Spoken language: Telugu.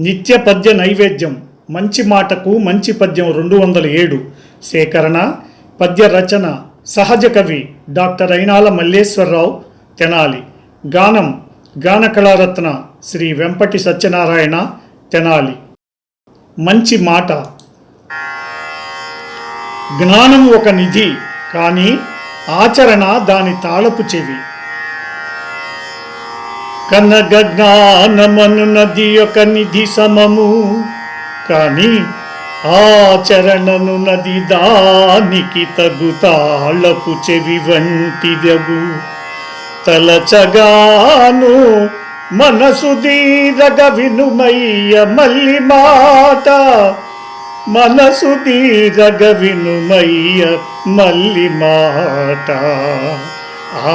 నిత్య పద్య నైవేద్యం మంచి మాటకు మంచి పద్యం రెండు వందల ఏడు. సేకరణ పద్య రచన సహజ కవి డాక్టర్ అయినాల మల్లేశ్వరరావు తెనాలి. గానం గాన కళారత్న శ్రీ వెంపటి సత్యనారాయణ తెనాలి. మంచి మాట. జ్ఞానం ఒక నిధి కానీ ఆచరణ దాని తాళపు చెవి. కనగ జ్ఞానమను నది యొక్క నిధి సమము. కానీ ఆచరణను నది దానికి తగు తాళపు చెవి వంటిదగు. తలచగాను మనసు దీరగ వినుమయ్య మల్లి మాట మనసు దీరగ వినుమయ్య మల్లి మాట ఆ